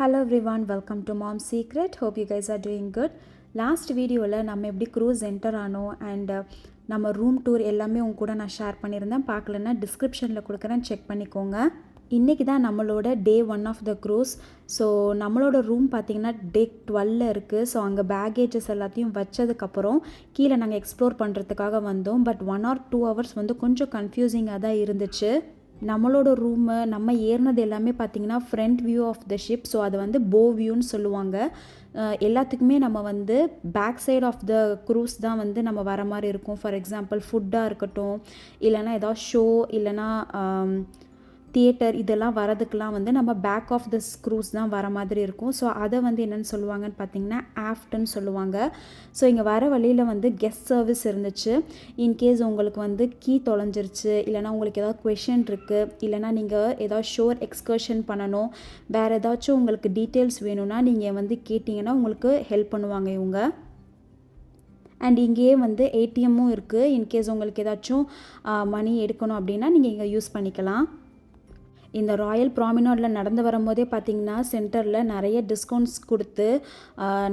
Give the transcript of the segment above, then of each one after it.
Hello everyone welcome to Mom Secret hope you guys are doing good last வீடியோவில் நம்ம எப்படி cruise enter ஆனோம் and uh, நம்ம room tour எல்லாமே உங்க கூட நான் ஷேர் பண்ணியிருந்தேன். பார்க்கலன்னா டிஸ்கிரிப்ஷனில் கொடுக்குறேன். செக் பண்ணிக்கோங்க. இன்றைக்கி தான் நம்மளோட day one of the cruise so நம்மளோட ரூம் பார்த்திங்கன்னா டே டுவெல்ல இருக்குது ஸோ அங்கே பேகேஜஸ் எல்லாத்தையும் வச்சதுக்கப்புறம் கீழே நாங்கள் எக்ஸ்ப்ளோர் பண்ணுறதுக்காக வந்தோம். But one or two hours வந்து கொஞ்சம் கன்ஃபியூசிங்காக தான் இருந்துச்சு. நம்மளோட ரூமு நம்ம ஏறினது எல்லாமே பார்த்திங்கன்னா front view of the ship so அது வந்து போ வியூன்னு சொல்லுவாங்க. எல்லாத்துக்குமே நம்ம வந்து back side of the cruise தான் வந்து நம்ம வர மாதிரி இருக்கும். ஃபார் எக்ஸாம்பிள் ஃபுட்டாக இருக்கட்டும் இல்லைனா ஏதாவது ஷோ இல்லைனா தியேட்டர் இதெல்லாம் வரதுக்கெலாம் வந்து நம்ம பேக் ஆஃப் த ஸ்க்ரூஸ் தான் வர மாதிரி இருக்கும். ஸோ அதை வந்து என்னென்னு சொல்லுவாங்கன்னு பார்த்தீங்கன்னா ஆஃப்ட்னு சொல்லுவாங்க. ஸோ இங்கே வர வழியில் வந்து கெஸ்ட் சர்வீஸ் இருந்துச்சு. இன்கேஸ் உங்களுக்கு வந்து கீ தொலைஞ்சிருச்சு இல்லைனா உங்களுக்கு ஏதாவது கொஷின் இருக்குது இல்லைனா நீங்கள் ஏதாவது ஷோர் எக்ஸ்கர்ஷன் பண்ணணும் வேறு ஏதாச்சும் உங்களுக்கு டீட்டெயில்ஸ் வேணும்னா நீங்கள் வந்து கேட்டிங்கன்னா உங்களுக்கு ஹெல்ப் பண்ணுவாங்க இவங்க. அண்ட் இங்கேயே வந்து ஏடிஎம்மும் இருக்குது இன்கேஸ் உங்களுக்கு ஏதாச்சும் மணி எடுக்கணும் அப்படின்னா நீங்கள் இங்கே யூஸ் பண்ணிக்கலாம். இந்த ராயல் ப்ராமினாடில் நடந்து வரும்போதே பார்த்தீங்கன்னா சென்டரில் நிறைய டிஸ்கவுண்ட்ஸ் கொடுத்து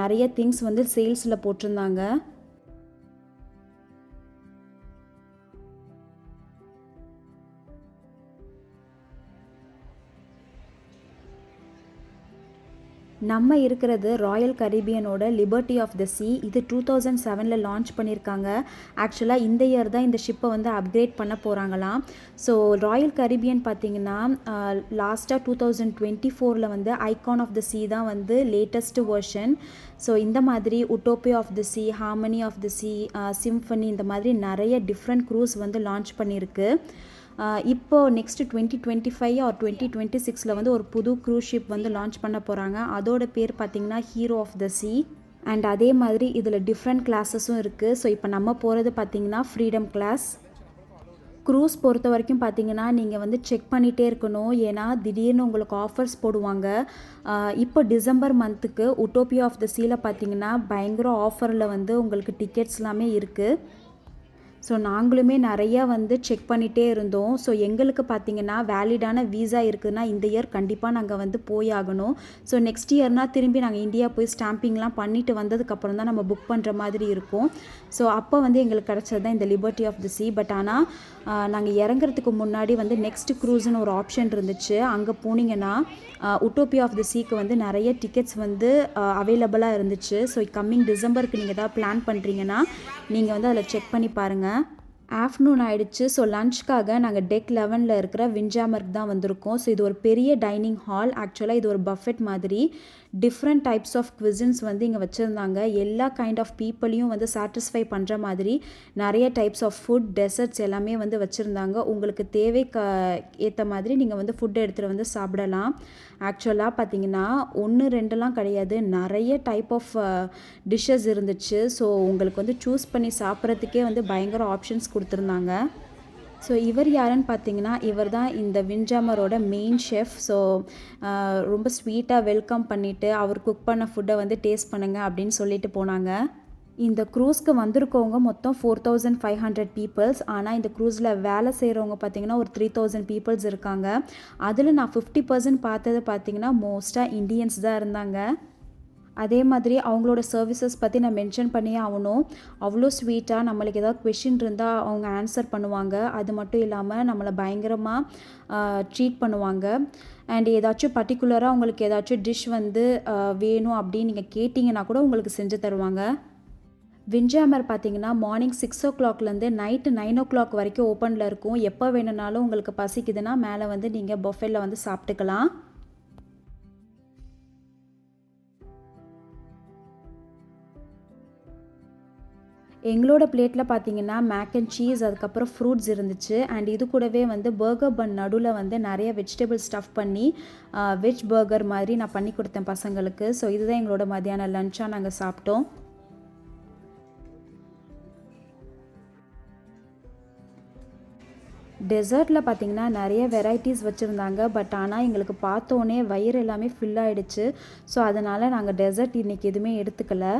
நிறைய திங்ஸ் வந்து சேல்ஸில் போட்டிருந்தாங்க. நம்ம இருக்கிறது ராயல் கரீபியனோட லிபர்ட்டி ஆஃப் த சி இது டூ தௌசண்ட் செவனில் லான்ச் பண்ணியிருக்காங்க. ஆக்சுவலாக இந்த இயர் தான் இந்த ஷிப்பை வந்து அப்கிரேட் பண்ண போகிறாங்களாம் ஸோ ராயல் கரீபியன் பார்த்தீங்கன்னா லாஸ்ட்டாக டூ தௌசண்ட் டுவெண்ட்டி ஃபோரில் வந்து ஐகான் ஆஃப் த சி தான் வந்து லேட்டஸ்ட் வேர்ஷன் ஸோ இந்த மாதிரி Utopia of the Sea Harmony of the Sea Symphony இந்த மாதிரி நிறைய டிஃப்ரெண்ட் க்ரூஸ் வந்து லான்ச் பண்ணியிருக்கு. இப்போது இப்போ next twenty twenty five or twenty twenty சிக்ஸில் வந்து ஒரு புது க்ரூஸ் ஷிப் வந்து லான்ச் பண்ண போகிறாங்க அதோட பேர் பார்த்தீங்கன்னா Hero of the Sea and அதே மாதிரி இதில் டிஃப்ரெண்ட் கிளாஸஸும் இருக்குது ஸோ இப்போ நம்ம போகிறது பார்த்தீங்கன்னா ஃப்ரீடம் கிளாஸ் க்ரூஸ் பொறுத்த வரைக்கும் பார்த்தீங்கன்னா நீங்கள் வந்து செக் பண்ணிகிட்டே இருக்கணும். ஏன்னா திடீர்னு உங்களுக்கு ஆஃபர்ஸ் போடுவாங்க. இப்போ டிசம்பர் மந்த்துக்கு உட்டோபியா ஆஃப் த சீல பார்த்தீங்கன்னா பயங்கர ஆஃபரில் வந்து உங்களுக்கு டிக்கெட்ஸ் எல்லாமே இருக்குது ஸோ நாங்களுமே நிறையா வந்து செக் பண்ணிகிட்டே இருந்தோம். ஸோ எங்களுக்கு பார்த்திங்கன்னா வேலிடான வீசா இருக்குதுன்னா இந்த இயர் கண்டிப்பாக நாங்கள் வந்து போய் ஆகணும் ஸோ நெக்ஸ்ட் இயர்னால் திரும்பி நாங்கள் இந்தியா போய் ஸ்டாம்பிங்லாம் பண்ணிட்டு வந்ததுக்கப்புறம் தான் நம்ம புக் பண்ணுற மாதிரி இருக்கும். ஸோ அப்போ வந்து எங்களுக்கு கிடச்சது தான் இந்த Liberty of the Sea but ஆனால் நாங்கள் இறங்குறதுக்கு முன்னாடி வந்து நெக்ஸ்ட் க்ரூஸ்னு ஒரு ஆப்ஷன் இருந்துச்சு. அங்கே போனீங்கன்னா உட்டோப்பியா ஆஃப் தி சீக்கு வந்து நிறைய டிக்கெட்ஸ் வந்து அவைலபிளாக இருந்துச்சு. ஸோ கம்மிங் டிசம்பருக்கு நீங்கள் ஏதாவது பிளான் பண்ணுறீங்கன்னா நீங்கள் வந்து அதில் செக் பண்ணி பாருங்கள் ஆஃப்டர்நூன் ஆயிடுச்சு. ஸோ லஞ்ச்க்காக நாங்கள் டெக் லெவனில் இருக்கிற விஞ்சாமர்க் தான் வந்திருக்கோம். ஸோ இது ஒரு பெரிய டைனிங் ஹால் ஆக்சுவலாக இது ஒரு பஃபெட் மாதிரி. டிஃப்ரெண்ட் டைப்ஸ் ஆஃப் குவிசின்ஸ் வந்து இங்கே வச்சுருந்தாங்க. எல்லா கைண்ட் ஆஃப் பீப்புளையும் வந்து சாட்டிஸ்ஃபை பண்ணுற மாதிரி நிறைய டைப்ஸ் ஆஃப் ஃபுட் டெசர்ட்ஸ் எல்லாமே வந்து வச்சுருந்தாங்க. உங்களுக்கு தேவை க ஏற்ற மாதிரி நீங்கள் வந்து ஃபுட் எடுத்துகிட்டு வந்து சாப்பிடலாம். ஆக்சுவலாக பார்த்தீங்கன்னா ஒன்று ரெண்டுலாம் கிடையாது. நிறைய டைப் ஆஃப் டிஷ்ஷஸ் இருந்துச்சு. ஸோ உங்களுக்கு வந்து சூஸ் பண்ணி சாப்பிட்றதுக்கே வந்து பயங்கர ஆப்ஷன்ஸ் கொடுத்துருந்தாங்க. ஸோ இவர் யாருன்னு பார்த்தீங்கன்னா இவர் தான் இந்த விஞ்சாமரோட மெயின் ஷெஃப் ஸோ ரொம்ப ஸ்வீட்டாக வெல்கம் பண்ணிவிட்டு அவர் குக் பண்ண ஃபுட்டை வந்து டேஸ்ட் பண்ணுங்க அப்படின்னு சொல்லிட்டு போனாங்க. இந்த க்ரூஸ்க்கு வந்திருக்கவங்க மொத்தம் four thousand five hundred peoples ஆனால் இந்த க்ரூஸில் வேலை செய்கிறவங்க பார்த்தீங்கன்னா ஒரு த்ரீ தௌசண்ட் பீப்புள்ஸ் இருக்காங்க. அதில் நான் ஃபிஃப்டி பர்சன்ட் பார்த்தது பார்த்தீங்கன்னா மோஸ்ட்டாக இந்தியன்ஸ் தான் இருந்தாங்க. அதே மாதிரி அவங்களோட சர்வீசஸ் பற்றி நான் மென்ஷன் பண்ணியே ஆகணும். அவ்வளோ ஸ்வீட்டாக நம்மளுக்கு ஏதாவது கொஷின் இருந்தால் அவங்க ஆன்சர் பண்ணுவாங்க. அது மட்டும் இல்லாமல் நம்மளை பயங்கரமாக ட்ரீட் பண்ணுவாங்க. அண்ட் ஏதாச்சும் பர்டிகுலராக உங்களுக்கு ஏதாச்சும் டிஷ் வந்து வேணும் அப்படின்னு நீங்கள் கேட்டிங்கன்னா கூட உங்களுக்கு செஞ்சு தருவாங்க. விஞ்சாமர் பார்த்தீங்கன்னா மார்னிங் சிக்ஸ் ஓ கிளாக்லேருந்து நைட்டு நைன் ஓ கிளாக் வரைக்கும் ஓப்பனில் இருக்கும். எப்போ வேணும்னாலும் உங்களுக்கு பசிக்குதுன்னா மேலே வந்து நீங்கள் பஃபேல வந்து சாப்பிட்டுக்கலாம். எங்களோட பிளேட்டில் பார்த்தீங்கன்னா மேக் அண்ட் சீஸ் அதுக்கப்புறம் ஃப்ரூட்ஸ் இருந்துச்சு. அண்ட் இது கூடவே வந்து பர்கர் பன் நடுவில் வந்து நிறைய வெஜிடபிள் ஸ்டஃப் பண்ணி வெஜ் பர்கர் மாதிரி நான் பண்ணி கொடுத்தேன் பசங்களுக்கு. ஸோ இதுதான் எங்களோட மதியான லஞ்சாக நாங்கள் சாப்பிட்டோம். டெசர்ட்டில் பார்த்தீங்கன்னா நிறைய வெரைட்டிஸ் வச்சுருந்தாங்க. பட் ஆனால் எங்களுக்கு பார்த்தோன்னே வயிறு எல்லாமே ஃபில் ஆகிடுச்சு ஸோ அதனால் நாங்கள் டெசர்ட் இன்றைக்கி எதுவுமே எடுத்துக்கலை.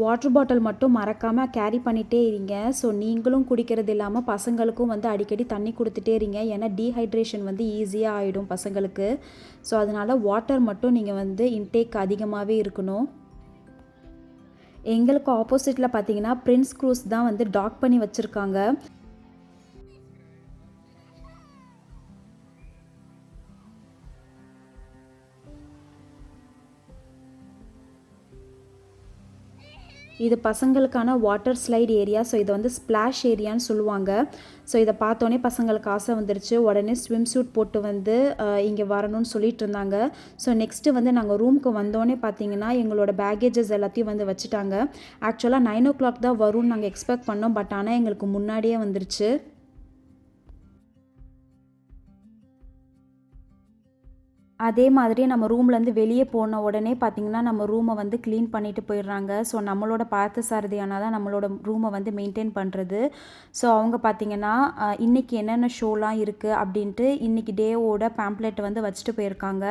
வாட்டர் பாட்டில் மட்டும் மறக்காமல் கேரி பண்ணிகிட்டே இருங்க. ஸோ நீங்களும் குடிக்கிறது இல்லாமல் பசங்களுக்கும் வந்து அடிக்கடி தண்ணி கொடுத்துட்டே இருங்க. ஏன்னா டீஹைட்ரேஷன் வந்து ஈஸியாக ஆகிடும் பசங்களுக்கு. ஸோ அதனால் வாட்டர் மட்டும் நீங்கள் வந்து இன்டேக் அதிகமாகவே இருக்கணும். எங்களுக்கு ஆப்போசிட்டில் பார்த்தீங்கன்னா பிரின்ஸ் க்ரூஸ் தான் வந்து டாக் பண்ணி வச்சுருக்காங்க. இது பசங்களுக்கான வாட்டர் ஸ்லைட் ஏரியா ஸோ இதை வந்து ஸ்ப்ளாஷ் ஏரியான்னு சொல்லுவாங்க. ஸோ இதை பார்த்தோன்னே பசங்களுக்கு ஆசை வந்துருச்சு. உடனே ஸ்விம் சூட் போட்டு வந்து இங்கே வரணும்னு சொல்லிட்டு இருந்தாங்க. ஸோ நெக்ஸ்ட்டு வந்து நாங்கள் ரூமுக்கு வந்தோடனே பார்த்தீங்கன்னா எங்களோட பேகேஜஸ் எல்லாத்தையும் வந்து வச்சுட்டாங்க. ஆக்சுவலாக நைன் ஓ கிளாக் தான் வரும்னு நாங்கள் எக்ஸ்பெக்ட் பண்ணோம். பட் ஆனால் எங்களுக்கு முன்னாடியே வந்துருச்சு. அதே மாதிரி நம்ம ரூம்லேருந்து வெளியே போன உடனே பார்த்திங்கன்னா நம்ம ரூமை வந்து க்ளீன் பண்ணிட்டு போயிடுறாங்க. ஸோ நம்மளோட பார்த்த சாரதியானால் தான் நம்மளோட ரூமை வந்து மெயின்டைன் பண்ணுறது ஸோ அவங்க பார்த்திங்கன்னா இன்றைக்கி என்னென்ன ஷோலாம் இருக்குது அப்படின்ட்டு இன்றைக்கி டேவோட பேம்ப்ளெட் வந்து வச்சுட்டு போயிருக்காங்க.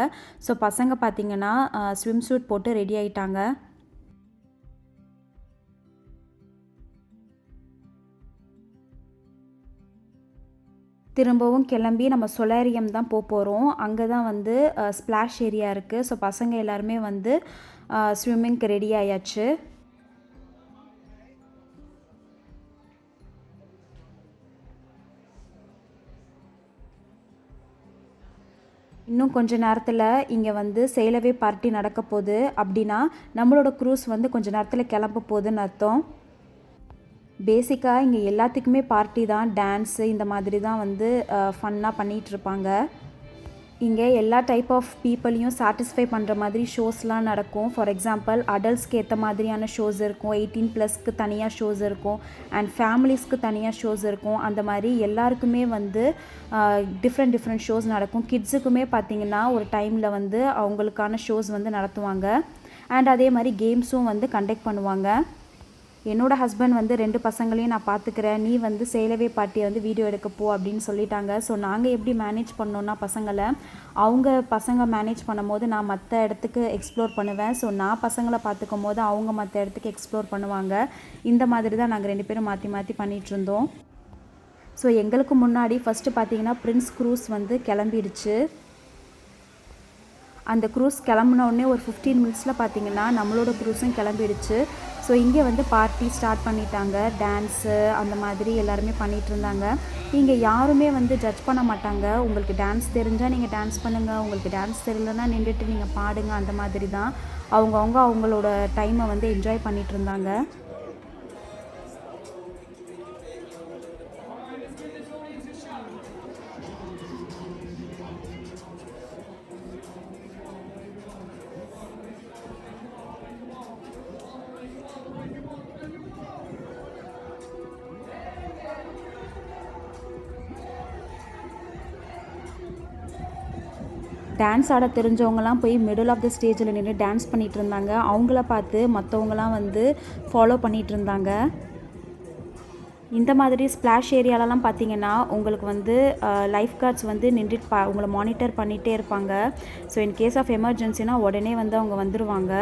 ஸோ பசங்க பார்த்திங்கன்னா ஸ்விம் சூட் போட்டு ரெடி ஆகிட்டாங்க திரும்பவும் கிளம்பி நம்ம சொலாரியம் தான் போக போகிறோம் அங்கே தான் வந்து ஸ்ப்ளாஷ் ஏரியா இருக்குது ஸோ பசங்க எல்லாருமே வந்து ஸ்விம்மிங்க்கு ரெடி ஆயாச்சு. இன்னும் கொஞ்ச நேரத்தில் இங்கே வந்து சேலவே பார்ட்டி நடக்க போகுது. அப்படின்னா நம்மளோட க்ரூஸ் வந்து கொஞ்ச நேரத்தில் கிளம்ப போகுதுன்னு அர்த்தம். பேசிக்காக இங்கே எல்லாத்துக்குமே பார்ட்டி தான் டான்ஸு இந்த மாதிரி தான் வந்து ஃபன்னாக பண்ணிகிட்ருப்பாங்க இங்கே எல்லா டைப் ஆஃப் பீப்புளையும் சாட்டிஸ்ஃபை பண்ணுற மாதிரி ஷோஸ்லாம் நடக்கும். ஃபார் எக்ஸாம்பிள் அடல்ட்ஸ்க்கு ஏற்ற மாதிரியான ஷோஸ் இருக்கும். எயிட்டீன் ப்ளஸ்க்கு தனியாக ஷோஸ் இருக்கும். அண்ட் ஃபேமிலிஸ்க்கு தனியாக ஷோஸ் இருக்கும். அந்த மாதிரி எல்லாருக்குமே வந்து டிஃப்ரெண்ட் டிஃப்ரெண்ட் ஷோஸ் நடக்கும். கிட்ஸுக்குமே பார்த்திங்கன்னா ஒரு டைமில் வந்து அவங்களுக்கான ஷோஸ் வந்து நடத்துவாங்க. அண்ட் அதே மாதிரி கேம்ஸும் வந்து கண்டக்ட் பண்ணுவாங்க. என்னோடய ஹஸ்பண்ட் வந்து ரெண்டு பசங்களையும் நான் பார்த்துக்கிறேன் நீ வந்து சேலவே பாட்டியை வந்து வீடியோ எடுக்க போ அப்படின்னு சொல்லிட்டாங்க. ஸோ நாங்கள் எப்படி மேனேஜ் பண்ணோன்னா பசங்களை அவங்க பசங்க மேனேஜ் பண்ணும் போது நான் மற்ற இடத்துக்கு எக்ஸ்ப்ளோர் பண்ணுவேன். ஸோ நான் பசங்களை பார்த்துக்கும் போது அவங்க மற்ற இடத்துக்கு எக்ஸ்ப்ளோர் பண்ணுவாங்க. இந்த மாதிரி தான் நாங்கள் ரெண்டு பேரும் மாற்றி மாற்றி பண்ணிகிட்ருந்தோம் ஸோ எங்களுக்கு முன்னாடி ஃபஸ்ட்டு பார்த்தீங்கன்னா பிரின்ஸ் க்ரூஸ் வந்து கிளம்பிடுச்சு. அந்த க்ரூஸ் கிளம்புனோடனே ஒரு ஃபிஃப்டீன் மினிட்ஸில் பார்த்தீங்கன்னா நம்மளோட க்ரூஸும் கிளம்பிடுச்சு. ஸோ இங்கே வந்து பார்ட்டி ஸ்டார்ட் பண்ணிட்டாங்க. டான்ஸு அந்த மாதிரி எல்லாருமே பண்ணிகிட்டு இருந்தாங்க. இங்கே யாருமே வந்து ஜட்ஜ் பண்ண மாட்டாங்க. உங்களுக்கு டான்ஸ் தெரிஞ்சால் நீங்கள் டான்ஸ் பண்ணுங்கள் உங்களுக்கு டான்ஸ் தெரியலன்னா நின்றுட்டு நீங்கள் பாடுங்க. அந்த மாதிரி தான். அவங்கவுங்க அவங்களோட டைமை வந்து என்ஜாய் பண்ணிகிட்டு இருந்தாங்க. டான்ஸ் ஆட தெரிஞ்சவங்கலாம் போய் மிடில் ஆஃப் த ஸ்டேஜில் நின்று டான்ஸ் பண்ணிகிட்டு இருந்தாங்க அவங்கள பார்த்து மற்றவங்களாம் வந்து ஃபாலோ பண்ணிகிட்டு இருந்தாங்க இந்த மாதிரி ஸ்ப்ளாஷ் ஏரியாலலாம் பார்த்தீங்கன்னா உங்களுக்கு வந்து லைஃப் கார்ட்ஸ் வந்து நின்றுட்டு பா உங்களை மானிட்டர் பண்ணிகிட்டே இருப்பாங்க. ஸோ இன் கேஸ் ஆஃப் எமர்ஜென்சினா உடனே வந்து அவங்க வந்துடுவாங்க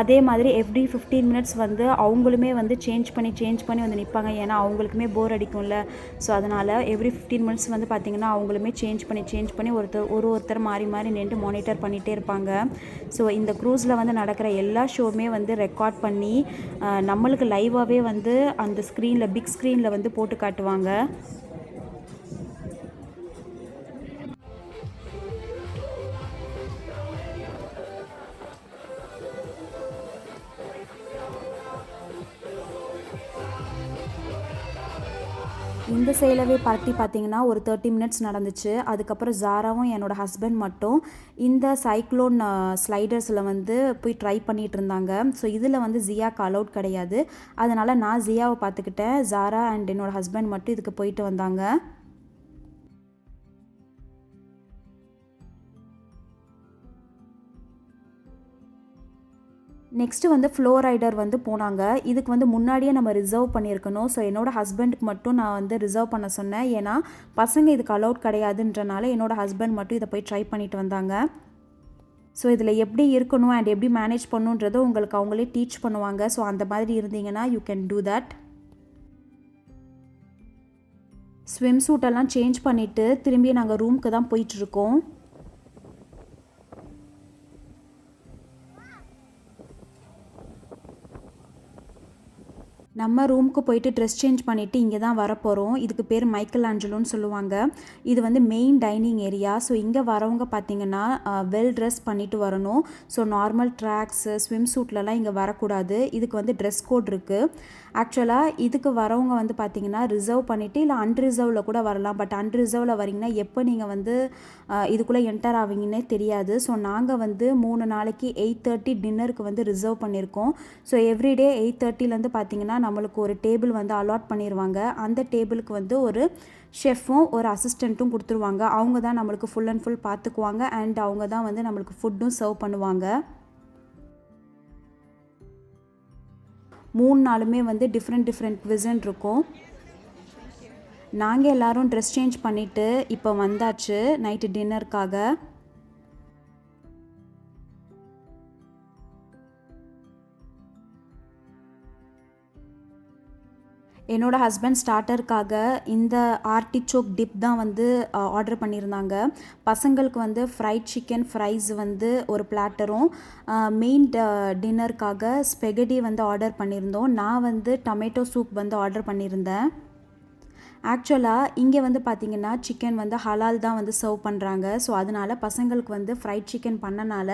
அதே மாதிரி எவ்ரி ஃபிஃப்டீன் மினிட்ஸ் வந்து அவங்களுமே வந்து சேஞ்ச் பண்ணி சேஞ்ச் பண்ணி வந்து நிற்பாங்க ஏன்னா அவங்களுக்குமே போர் அடிக்கும்ல. ஸோ அதனால் எவ்ரி ஃபிஃப்டீன் மினிட்ஸ் வந்து பார்த்திங்கன்னா அவங்களுமே சேஞ்ச் பண்ணி சேஞ்ச் பண்ணி ஒருத்தர் ஒரு ஒருத்தர் மாறி மாறி நின்று மானிட்டர் பண்ணிகிட்டே இருப்பாங்க. ஸோ இந்த க்ரூஸில் வந்து நடக்கிற எல்லா ஷோவுமே வந்து ரெக்கார்ட் பண்ணி நம்மளுக்கு லைவாகவே வந்து அந்த ஸ்க்ரீனில் பிக் ஸ்க்ரீனில் வந்து போட்டு காட்டுவாங்க. இந்த சேலவே பார்ட்டி பார்த்தீங்கன்னா ஒரு தேர்ட்டி மினிட்ஸ் நடந்துச்சு. அதுக்கப்புறம் ஜாராவும் என்னோடய ஹஸ்பண்ட் மட்டும் இந்த சைக்ளோன் ஸ்லைடர்ஸில் வந்து போய் ட்ரை பண்ணிகிட்டு இருந்தாங்க. ஸோ இதில் வந்து ஜியாக்கு அலௌட் கிடையாது. அதனால் நான் ஜியாவை பார்த்துக்கிட்டேன். ஜாரா அண்ட் என்னோடய ஹஸ்பண்ட் மட்டும் இதுக்கு போயிட்டு வந்தாங்க. நெக்ஸ்ட்டு வந்து ஃப்ளோ ரைடர் வந்து போனாங்க. இதுக்கு வந்து முன்னாடியே நம்ம ரிசர்வ் பண்ணியிருக்கணும். ஸோ என்னோடய ஹஸ்பண்டுக்கு மட்டும் நான் வந்து ரிசர்வ் பண்ண சொன்னேன். ஏன்னா பசங்க இதுக்கு அலௌட் கிடையாதுன்றனால என்னோடய ஹஸ்பண்ட் மட்டும் இதை போய் ட்ரை பண்ணிட்டு வந்தாங்க. ஸோ இதில் எப்படி இருக்கணும் அண்ட் எப்படி மேனேஜ் பண்ணுன்றதை உங்களுக்கு அவங்களே டீச் பண்ணுவாங்க. ஸோ அந்த மாதிரி இருந்தீங்கன்னா you can do that swim சூட்டெல்லாம் change பண்ணிவிட்டு திரும்பி நாங்கள் ரூமுக்கு தான் போயிட்டுருக்கோம் நம்ம ரூமுக்கு போயிட்டு ட்ரெஸ் சேஞ்ச் பண்ணிவிட்டு இங்கே தான் வரப்போகிறோம் இதுக்கு பேர் மைக்கேல் ஆஞ்சலோன்னு சொல்லுவாங்க. இது வந்து மெயின் டைனிங் ஏரியா ஸோ இங்கே வரவங்க பார்த்தீங்கன்னா வெல் ட்ரெஸ் பண்ணிட்டு வரணும். ஸோ நார்மல் ட்ராக்ஸு ஸ்விம் சூட்லலாம் இங்கே வரக்கூடாது. இதுக்கு வந்து ட்ரெஸ் கோட் இருக்குது ஆக்சுவலாக இதுக்கு வரவங்க வந்து பார்த்தீங்கன்னா ரிசர்வ் பண்ணிவிட்டு இல்லை அன்ரிசர்வில் கூட வரலாம். பட் அன்ரிசர்வில் வரீங்கன்னா எப்போ நீங்கள் வந்து இதுக்குள்ளே என்டர் ஆவீங்கன்னே தெரியாது. ஸோ நாங்கள் வந்து மூணு நாளைக்கு எயிட் தேர்ட்டி டின்னருக்கு வந்து ரிசர்வ் பண்ணியிருக்கோம் ஸோ எவ்ரிடே எயிட் தேர்ட்டிலேருந்து பார்த்தீங்கன்னா நம்மளுக்கு ஒரு டேபிள் வந்து அலாட் பண்ணிடுவாங்க அந்த டேபிளுக்கு வந்து ஒரு ஷெஃப்பும் ஒரு அசிஸ்டண்ட்டும் கொடுத்துருவாங்க. அவங்க தான் நம்மளுக்கு ஃபுல் அண்ட் ஃபுல் பார்த்துக்குவாங்க அண்ட் அவங்க தான் வந்து நம்மளுக்கு ஃபுட்டும் சர்வ் பண்ணுவாங்க. மூணு நாளுமே வந்து டிஃப்ரெண்ட் டிஃப்ரெண்ட் விசன் இருக்கும். நாங்கள் எல்லோரும் ட்ரெஸ் சேஞ்ச் பண்ணிவிட்டு இப்போ வந்தாச்சு நைட்டு டின்னருக்காக என்னோட ஹஸ்பண்ட் ஸ்டார்டருக்காக இந்த ஆர்டிச்சோக் டிப் தான் வந்து ஆர்டர் பண்ணியிருந்தாங்க. பசங்களுக்கு வந்து ஃப்ரைட் சிக்கன் ஃப்ரைஸ் வந்து ஒரு பிளாட்டரும் மெயின் டின்னருக்காக ஸ்பெகடி வந்து ஆர்டர் பண்ணியிருந்தோம். நான் வந்து டொமேட்டோ சூப் வந்து ஆர்டர் பண்ணியிருந்தேன். ஆக்சுவலாக இங்கே வந்து பார்த்திங்கன்னா சிக்கன் வந்து ஹலால் தான் வந்து சர்வ் பண்ணுறாங்க ஸோ அதனால் பசங்களுக்கு வந்து ஃப்ரைட் சிக்கன் பண்ணனால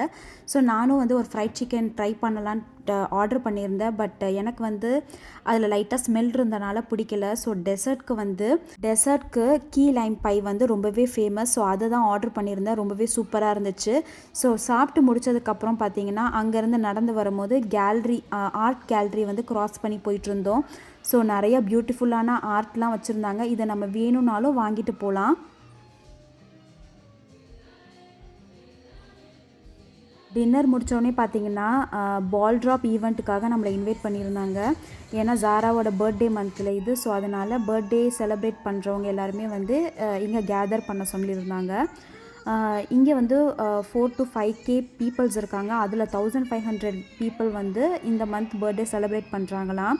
ஸோ நானும் வந்து ஒரு ஃப்ரைட் சிக்கன் ட்ரை பண்ணலான்ட்டு ஆர்டர் பண்ணியிருந்தேன். பட் எனக்கு வந்து அதில் லைட்டாக ஸ்மெல் இருந்தனால பிடிக்கல. ஸோ டெசர்ட்க்கு வந்து டெசர்ட்க்கு கீ லைம் பை வந்து ரொம்பவே ஃபேமஸ் ஸோ அதை தான் ஆர்டர் பண்ணியிருந்தேன். ரொம்பவே சூப்பராக இருந்துச்சு. ஸோ சாப்பிட்டு முடிச்சதுக்கப்புறம் பார்த்தீங்கன்னா அங்கேருந்து நடந்து வரும்போது கேலரி ஆர்ட் கேலரி வந்து க்ராஸ் பண்ணி போயிட்டு இருந்தோம். ஸோ நிறைய பியூட்டிஃபுல்லான ஆர்ட்லாம் வச்சுருந்தாங்க. இதை நம்ம வேணும்னாலும் வாங்கிட்டு போகலாம் டின்னர் முடித்தோடனே பார்த்தீங்கன்னா பால் ட்ராப் ஈவெண்ட்டுக்காக நம்மளை இன்வைட் பண்ணியிருந்தாங்க. ஏன்னா ஜாராவோட பர்த்டே மந்தில் இது. ஸோ அதனால் பர்த்டே செலிப்ரேட் பண்ணுறவங்க எல்லாருமே வந்து இங்கே கேதர் பண்ண சொல்லியிருந்தாங்க. இங்கே வந்து four to five K peoples இருக்காங்க. அதில் தௌசண்ட் ஃபைவ் ஹண்ட்ரட் பீப்புள் வந்து இந்த மந்த் பர்த்டே செலிப்ரேட் பண்ணுறாங்களாம்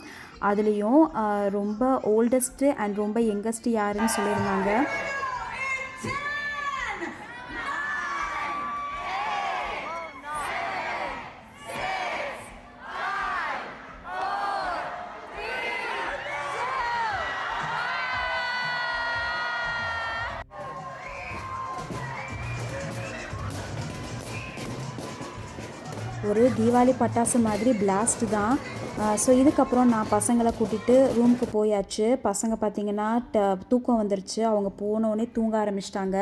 அதுலேயும் ரொம்ப ஓல்டஸ்ட்டு அண்ட் ரொம்ப யங்கஸ்ட்டு யாருன்னு சொல்லியிருந்தாங்க. ஒரு தீபாவளி பட்டாசு மாதிரி பிளாஸ்ட் தான். ஸோ இதுக்கப்புறம் நான் பசங்களை கூட்டிகிட்டு ரூமுக்கு போயாச்சு. பசங்க பார்த்திங்கன்னா ட தூக்கம் வந்துருச்சு. அவங்க போனோடனே தூங்க ஆரம்பிச்சிட்டாங்க.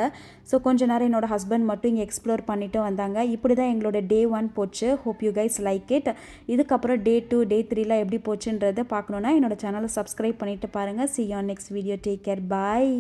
ஸோ கொஞ்ச நேரம் என்னோடய ஹஸ்பண்ட் மட்டும் இங்கே எக்ஸ்ப்ளோர் பண்ணிவிட்டு வந்தாங்க. இப்படி தான் எங்களோட டே ஒன் போச்சு. Hope you guys like it இதுக்கப்புறம் டே டூ டே த்ரீலாம் எப்படி போச்சுன்றதை பார்க்கணுன்னா என்னோடய சேனலை சப்ஸ்கிரைப் பண்ணிவிட்டு பாருங்கள் see on next video take care bye